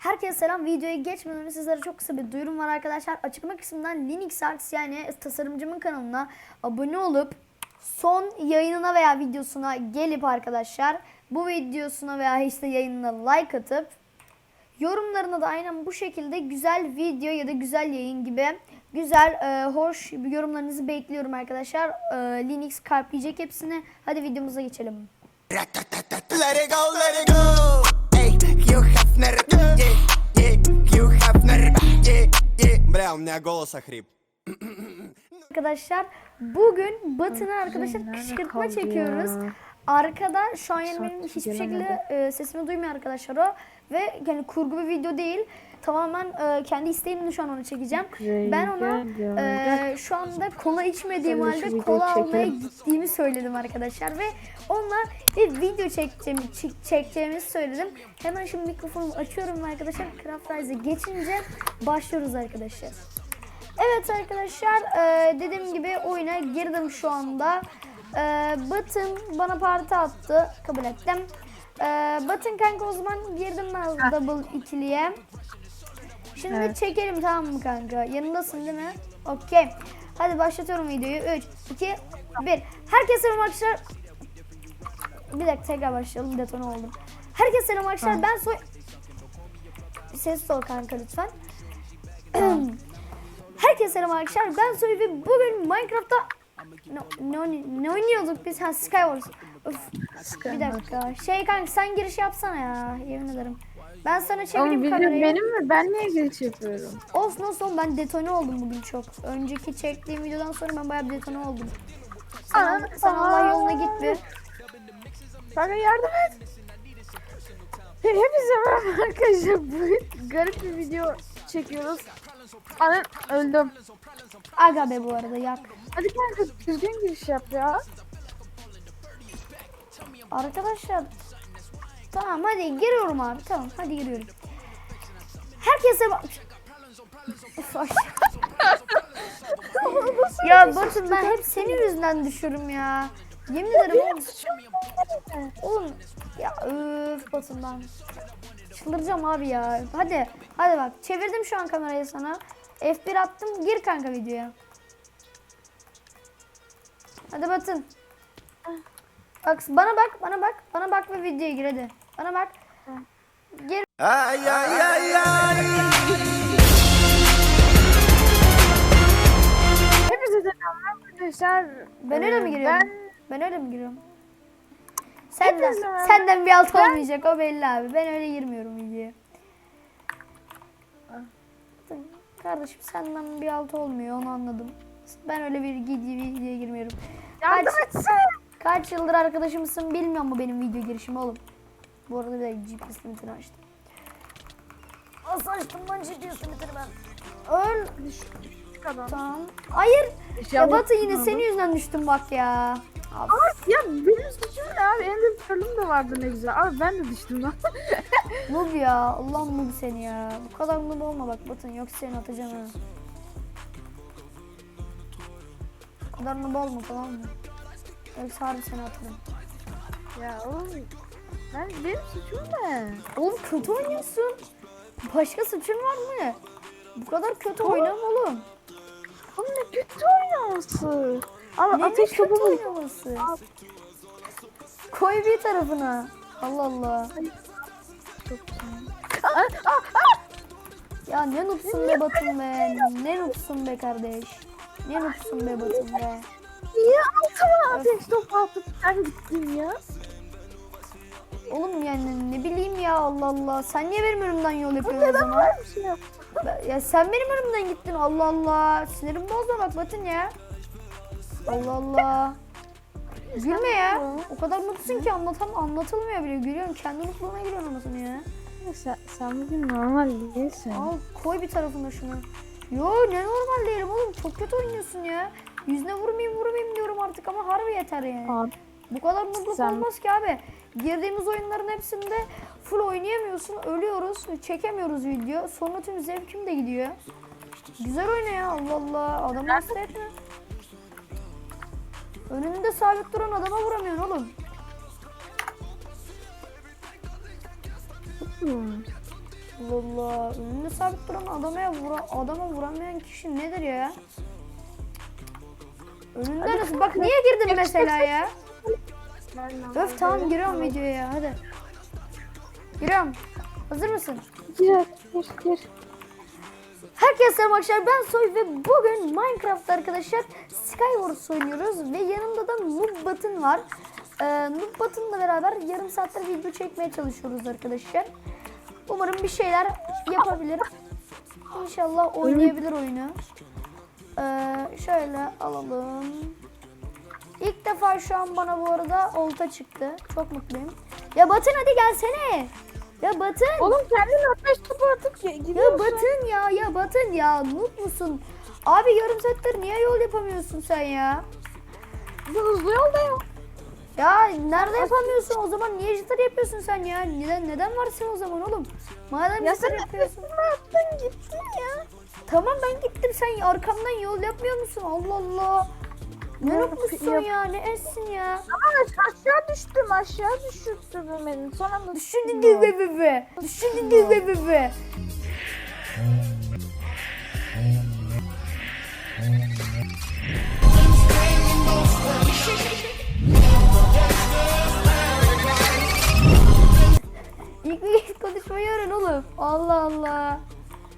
Herkese selam. Videoya geçmeden önce sizlere çok kısa bir duyurum var arkadaşlar. Açıklama kısmından Linux Arts yani tasarımcımın kanalına abone olup son yayınına veya videosuna gelip arkadaşlar bu videosuna veya işte yayınına like atıp yorumlarına da aynen bu şekilde güzel video ya da güzel yayın gibi güzel e, hoş yorumlarınızı bekliyorum arkadaşlar. E, Linux kalpleyecek hepsini. Hadi videomuza geçelim. Let it go, let it go. Ey, Hugh Hefner, yeah, yeah, Hugh Hefner, yeah, yeah. Бля, у меня голос охрип. Arkadaşlar bugün Batı'nın Ay, arkadaşlar nerede kışkırtma kaldı çekiyoruz. Arkada şu an yani benim hiçbir şekilde e, sesimi duymuyor arkadaşlar o. Ve yani kurgu bir video değil. Tamamen e, kendi isteğimle şu an onu çekeceğim. Ben ona e, şu anda kola içmediğim halde kola almaya gittiğimi söyledim arkadaşlar. Ve onunla bir video çekeceğimi, çek- çekeceğimizi söyledim. Hemen şimdi mikrofonumu açıyorum ve arkadaşlar Craft Rise'e geçince başlıyoruz arkadaşlar. Evet arkadaşlar e, dediğim gibi oyuna girdim şu anda. E, Batın bana parti attı. Kabul ettim. E, Batın kanka o zaman girdim ben double ikiliye. Şimdi Evet. çekelim tamam mı kanka? Yanındasın değil mi? Okey. Hadi başlatıyorum videoyu. 3, 2, 1. Herkese selam arkadaşlar. Bir dakika tekrar başlayalım. Detone oldum. Herkese selam arkadaşlar. Ben soy... Ses ol kanka lütfen. Herkese selam arkadaşlar. Ben Soy ve bugün Minecraft'ta ne, ne, oyni- ne oynuyorduk biz? Ha Skywars. Öf. Bir dakika. Şey kanka sen giriş yapsana ya. Yemin ederim. Ben sana çevireyim video kamerayı. benim mi? Ben niye giriş yapıyorum? Olsun olsun ben detone oldum bugün çok. Önceki çektiğim videodan sonra ben bayağı bir detone oldum. Sen, Aa, sen Allah yoluna git bir. Kanka yardım et. Hepinize merhaba arkadaşlar. Bu garip bir video çekiyoruz. Anam öldüm. Aga be bu arada yak. Hadi kanka düzgün giriş yap ya. Arkadaşlar tamam hadi giriyorum abi tamam hadi giriyorum. Herkese bak. Ya Batın ben hep senin yüzünden düşüyorum ya. Yemin ederim oğlum. Oğlum ya öf Batın ben. Çıldıracağım abi ya. Hadi hadi bak çevirdim şu an kamerayı sana. F1 attım gir kanka videoya. Hadi Batın. Bak bana bak bana bak bana bak ve videoya gir hadi. Bana bak. Gir. Ay, ay, ay, ay. Hepinize selamlar arkadaşlar. Ben öyle mi Ee, giriyorum? Ben Ben öyle mi giriyorum? Senden, senden bir alt olmayacak o belli abi. Ben öyle girmiyorum videoya. Kardeşim senden bir alt olmuyor onu anladım. Ben öyle bir video, videoya girmiyorum. yardım Kaç, etsene. kaç yıldır arkadaşımsın bilmiyor mu benim video girişimi oğlum? Bu arada bir de GPS limitini açtım. Nasıl açtım ben GPS limitini ben? Öl. Tamam. Hayır. Ya İnşallah Batı yine senin yüzünden düştüm bak ya. Abi. Abi ya benim suçum ne abi? Ender Pearl'üm de vardı ne güzel. Abi ben de düştüm lan. Noob ya. Allah noob seni ya. Bu kadar noob olma bak Batın. Yoksa seni atacağım ha. Noob olma tamam mı? Yoksa harbi seni atarım. ya oğlum. Ben, benim suçum ne? Oğlum kötü oynuyorsun. Başka suçun var mı? Bu kadar kötü oynama oğlum. Oğlum ne kötü oynaması. Abi Ne ateş kötü topu oynaması. Koy bir tarafına. Allah Allah. Ya ne noobsun be Batın be. Ne noobsun be kardeş. Ne noobsun be Batın be. Niye altıma ateş topu atıp sen gittin ya? Oğlum yani ne bileyim ya Allah Allah. Sen niye benim önümden yol yapıyorsun o zaman? böyle bir şey? Ben- Ya sen benim önümden gittin Allah Allah. Sinirim bozma bak Batın ya. Allah Allah. Gülme ya. O kadar mutlusun ki anlatam anlatılmıyor bile. Gülüyorum. Kendi mutluluğuna gülüyorsun anasını ya. Sen, sen bugün normal değilsin. Al koy bir tarafına şunu. Yo ne normal değilim oğlum. Çok kötü oynuyorsun ya. Yüzüne vurmayayım vurmayayım diyorum artık ama harbi yeter yani. Abi Bu kadar mutluluk Sen- olmaz ki abi. Girdiğimiz oyunların hepsinde full oynayamıyorsun, ölüyoruz, çekemiyoruz video. Sonra tüm zevkim de gidiyor. Güzel oyna ya Allah Allah. Adamı hasta etme. Önünde sabit duran adama vuramıyorsun oğlum. hmm. Allah Allah. Önünde sabit duran adama, vura, adama vuramayan kişi nedir ya? Önünde nasıl? Bak niye girdin mesela ya? Öf tamam giriyorum videoya ya hadi. Giriyorum. Hazır mısın? Gir gir gir. Herkese selam arkadaşlar ben Soy ve bugün Minecraft arkadaşlar Skywars oynuyoruz ve yanımda da Nubbat'ın var. Ee, Nubbat'ınla beraber yarım saattir video çekmeye çalışıyoruz arkadaşlar. Umarım bir şeyler yapabilir. İnşallah oynayabilir oyunu. Ee, şöyle alalım. İlk defa şu an bana bu arada olta çıktı. Çok mutluyum. Ya Batın hadi gelsene. Ya Batın. Oğlum kendin ateş topu atıp gi- Ya gidiyorsun. Batın ya ya Batın ya noob musun? Abi yarım saattir niye yol yapamıyorsun sen ya? Bu hızlı yolda ya. Ya nerede yapamıyorsun o zaman niye jitter yapıyorsun sen ya? Neden neden varsın o zaman oğlum? Madem Ya jitter yapıyorsun. Ne yaptın gittin ya. Tamam ben gittim sen arkamdan yol yapmıyor musun? Allah Allah. Ne Ya, noob musun yap- ya? Ne essin ya? Ama aşağı düştüm aşağı düşürdün beni. Sonra da Düşündün de be be be. Düşündün de be be be. Allah Allah.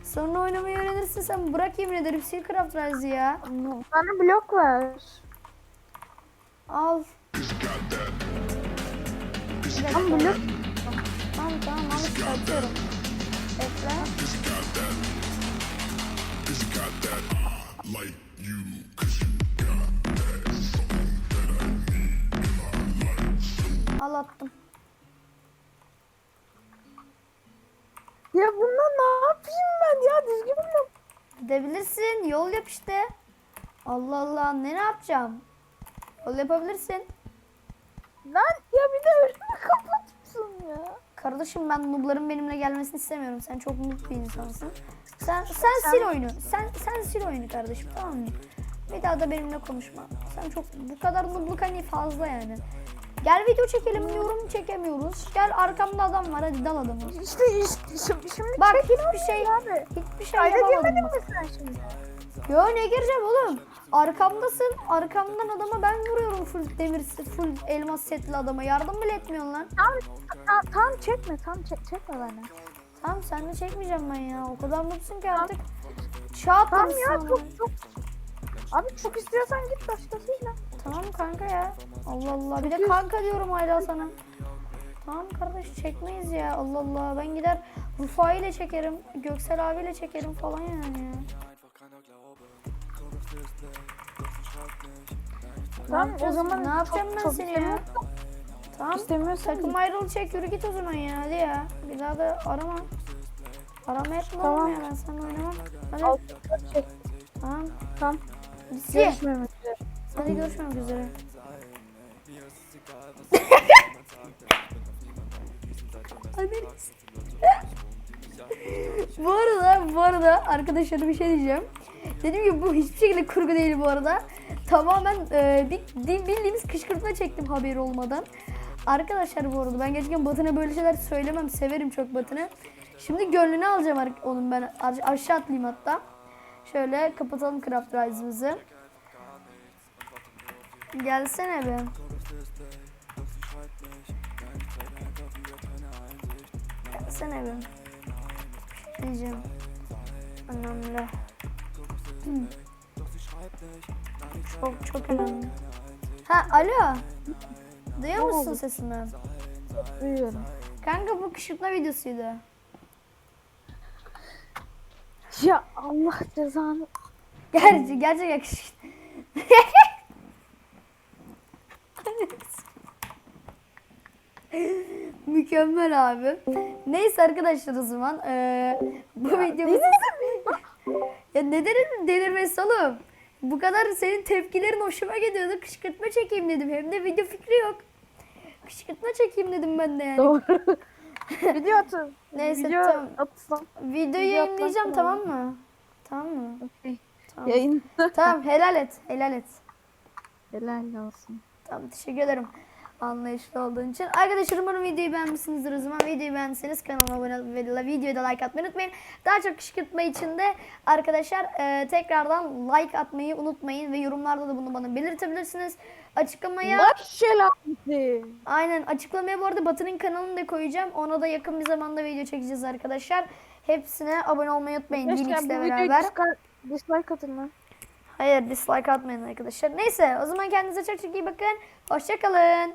Sonra oynamayı öğrenirsin sen bırak yemin ederim sil Craft Rise'ı ya. Bana blok ver. Al. Ama blok Tamam tamam al işte atıyorum. Bekle. Al attım. Ya bununla ne yapayım ben ya düzgün blok. Gidebilirsin. Yol yap işte. Allah Allah ne ne yapacağım? Yol yapabilirsin. Lan ya bir de önümü kapatıyorsun ya. Kardeşim ben noobların benimle gelmesini istemiyorum. Sen çok noob bir insansın. Sen sen sil oyunu. Sen sen sil oyunu kardeşim tamam mı? Bir daha da benimle konuşma. Sen çok bu kadar noobluk hani fazla yani. Gel video çekelim diyorum çekemiyoruz. Gel arkamda adam var hadi dal adamı. İşte, işte şimdi, şimdi Bak hiçbir şey abi. hiçbir şey Kayda girmedin mi sen şimdi? Yo ne gireceğim oğlum? Arkamdasın. Arkamdan adama ben vuruyorum full demir full elmas setli adama. Yardım bile etmiyorsun lan. Tamam, tamam, tamam çekme, tamam çek, çekme beni. Tamam sen de çekmeyeceğim ben ya. O kadar mutlusun ki artık. Tamam Çağatlamışsın ya çok çok. Abi çok istiyorsan git başkasıyla. Tamam kanka ya. Allah Allah. Bir de kanka diyorum hala sana. Tamam kardeş çekmeyiz ya. Allah Allah. Ben gider Rufai ile çekerim. Göksel abiyle çekerim falan yani. ya. Tamam o zaman ne yapacağım çok- ben çok seni ya? Tamam. İstemiyorsan Takım ayrıl çek yürü git o zaman ya. Hadi ya. Bir daha da arama. Arama etme Tamam. ya. Ben seninle oynamam. Hadi. Al, çek. Tamam. Tamam. Biz Görüşmemek üzere. Hadi görüşmek üzere. Bu arada, bu arada arkadaşlar bir şey diyeceğim. Dedim ki bu hiçbir şekilde kurgu değil bu arada. Tamamen e, bir, bildiğimiz kışkırtma çektim haberi olmadan. Arkadaşlar bu arada ben gerçekten Batın'a böyle şeyler söylemem. Severim çok Batın'ı. Şimdi gönlünü alacağım onun ben aşağı atlayayım hatta. Şöyle kapatalım Craft Rise'ımızı. Gelsene be. Gelsene be. Diyeceğim. Önemli. Çok çok önemli. Ha alo. Duyuyor musun sesimi? Duyuyorum. Kanka bu kışkırtma videosuydu. Ya Allah cezanı. Gerçi gerçek yakışık. Mükemmel abi. Neyse arkadaşlar o zaman eee, bu videomuz... ya ne derin delirmesi oğlum? Bu kadar senin tepkilerin hoşuma gidiyordu. Kışkırtma çekeyim dedim. Hem de video fikri yok. Kışkırtma çekeyim dedim ben de yani. Doğru. Video atın. Neyse, Video tamam. atsam. Videoyu Video yayınlayacağım atmak tamam mı? Tamam mı? Tamam. Yayın. tamam helal et. Helal et. Helal olsun. Tamam teşekkür ederim. Anlayışlı olduğun için. Arkadaşlar umarım videoyu beğenmişsinizdir o zaman. Videoyu beğendiyseniz kanalıma abone olup ve videoya da like atmayı unutmayın. Daha çok kışkırtma için de arkadaşlar e, tekrardan like atmayı unutmayın ve yorumlarda da bunu bana belirtebilirsiniz. Açıklamaya şelalesi. aynen açıklamaya bu arada Batı'nın kanalını da koyacağım. Ona da yakın bir zamanda video çekeceğiz arkadaşlar. Hepsine abone olmayı unutmayın Linix'le beraber. dislike, dislike atın lan. Hayır dislike atmayın arkadaşlar. Neyse o zaman kendinize çok çok iyi bakın. Hoşçakalın.